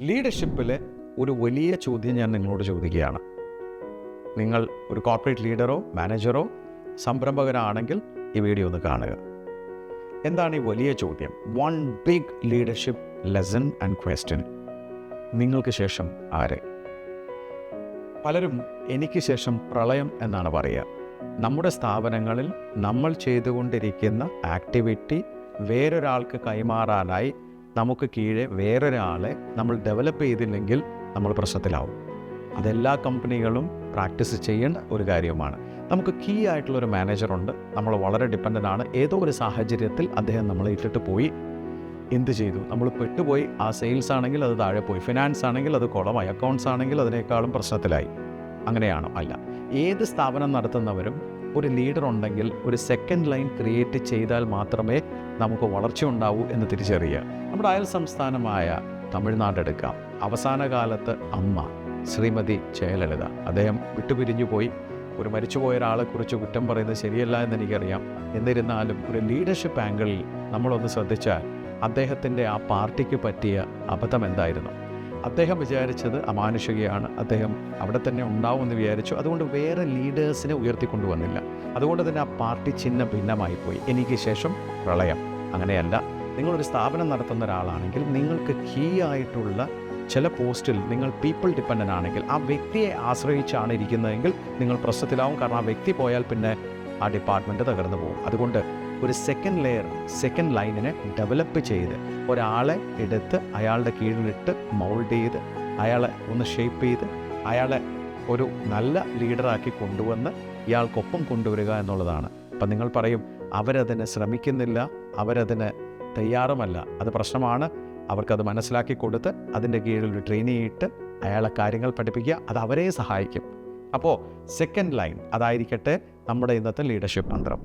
ലീഡർഷിപ്പിലെ ഒരു വലിയ ചോദ്യം ഞാൻ നിങ്ങളോട് ചോദിക്കുകയാണ്. നിങ്ങൾ ഒരു കോർപ്പറേറ്റ് ലീഡറോ മാനേജറോ സംരംഭകനാണെങ്കിൽ ഈ വീഡിയോ ഒന്ന് കാണുക. എന്താണ് ഈ വലിയ ചോദ്യം? One big leadership lesson and question നിങ്ങൾക്ക് ശേഷം ആരെ? പലരും എനിക്ക് ശേഷം പ്രളയം എന്നാണ് പറയുക. നമ്മുടെ സ്ഥാപനങ്ങളിൽ നമ്മൾ ചെയ്തുകൊണ്ടിരിക്കുന്ന ആക്ടിവിറ്റി വേറൊരാൾക്ക് കൈമാറാനായി നമുക്ക് കീഴെ വേറൊരാളെ നമ്മൾ ഡെവലപ്പ് ചെയ്തില്ലെങ്കിൽ നമ്മൾ പ്രശ്നത്തിലാവും. അതെല്ലാ കമ്പനികളും പ്രാക്ടീസ് ചെയ്യേണ്ട ഒരു കാര്യമാണ് നമുക്ക് കീ ആയിട്ടുള്ള ഒരു മാനേജറുണ്ട് നമ്മൾ വളരെ ഡിപ്പെൻഡന്റ് ആണ്. ഏതോ ഒരു സാഹചര്യത്തിൽ അദ്ദേഹം നമ്മളെ ഇട്ടിട്ട് പോയി. എന്ത് ചെയ്തു? നമ്മൾ പെട്ടുപോയി. ആ സെയിൽസ് ആണെങ്കിൽ അത് താഴെ പോയി. ഫിനാൻസ് ആണെങ്കിൽ അത് കുളമായി. അക്കൗണ്ട്സ് ആണെങ്കിൽ അതിനേക്കാളും പ്രശ്നത്തിലായി. അങ്ങനെയാണോ അല്ല. ഏത് സ്ഥാപനം നടത്തുന്നവരും ഒരു ലീഡർ ഉണ്ടെങ്കിൽ ഒരു സെക്കൻഡ് ലൈൻ ക്രിയേറ്റ് ചെയ്താൽ മാത്രമേ നമുക്ക് വളർച്ച ഉണ്ടാവൂ എന്ന് തിരിച്ചറിയുക. നമ്മുടെ അയൽ സംസ്ഥാനമായ തമിഴ്നാട് എടുക്കാം. അവസാന കാലത്ത് അമ്മ ശ്രീമതി ജയലളിത. അദ്ദേഹം വിട്ടുപിരിഞ്ഞു പോയി. ഒരു മരിച്ചുപോയ ഒരാളെക്കുറിച്ച് കുറ്റം പറയുന്നത് ശരിയല്ല എന്ന് എനിക്കറിയാം. എന്നിരുന്നാലും ഒരു ലീഡർഷിപ്പ് ആംഗിളിൽ നമ്മളൊന്ന് ശ്രദ്ധിച്ചാൽ അദ്ദേഹത്തിന്റെ ആ പാർട്ടിക്ക് പറ്റിയ അബദ്ധം എന്തായിരുന്നു? അദ്ദേഹം വിചാരിച്ചത് അമാനുഷികയാണ്. അദ്ദേഹം അവിടെ തന്നെ ഉണ്ടാവുമെന്ന് വിചാരിച്ചു. അതുകൊണ്ട് വേറെ ലീഡേഴ്സിനെ ഉയർത്തിക്കൊണ്ടുവന്നില്ല. അതുകൊണ്ട് തന്നെ ആ പാർട്ടി ചിഹ്നം ഭിന്നമായി പോയി എനിക്ക് ശേഷം പ്രളയം. അങ്ങനെയല്ല. നിങ്ങളൊരു സ്ഥാപനം നടത്തുന്ന ഒരാളാണെങ്കിൽ നിങ്ങൾക്ക് കീ ആയിട്ടുള്ള ചില പോസ്റ്റിൽ നിങ്ങൾ പീപ്പിൾ ഡിപ്പെൻഡന്റ് ആണെങ്കിൽ ആ വ്യക്തിയെ ആശ്രയിച്ചാണ് ഇരിക്കുന്നതെങ്കിൽ നിങ്ങൾ പ്രശ്നത്തിലാവും. കാരണം ആ വ്യക്തി പോയാൽ പിന്നെ ആ ഡിപ്പാർട്ട്മെന്റ് തകർന്നു പോകും. അതുകൊണ്ട് ഒരു സെക്കൻഡ് ലെയർ സെക്കൻഡ് ലൈനിനെ ഡെവലപ്പ് ചെയ്ത് ഒരാളെ എടുത്ത് അയാളുടെ കീഴിലിട്ട് മൗൾഡ് ചെയ്ത് അയാളെ ഒന്ന് ഷേപ്പ് ചെയ്ത് അയാളെ ഒരു നല്ല ലീഡറാക്കി കൊണ്ടുവന്ന് ഇയാൾക്കൊപ്പം കൊണ്ടുവരിക എന്നുള്ളതാണ്. അപ്പം നിങ്ങൾ പറയും അവരതിന് ശ്രമിക്കുന്നില്ല അവരതിന് തയ്യാറുമല്ല. അത് പ്രശ്നമാണ്. അവർക്കത് മനസ്സിലാക്കി കൊടുത്ത് അതിന്റെ കീഴിൽ ഒരു ട്രെയിനിയിട്ട് അയാളെ കാര്യങ്ങൾ പഠിപ്പിക്കുക അത് അവരെ സഹായിക്കും. അപ്പോൾ സെക്കൻഡ് ലൈൻ അതായിരിക്കട്ടെ നമ്മുടെ ഇന്നത്തെ ലീഡർഷിപ്പ് മന്ത്രം.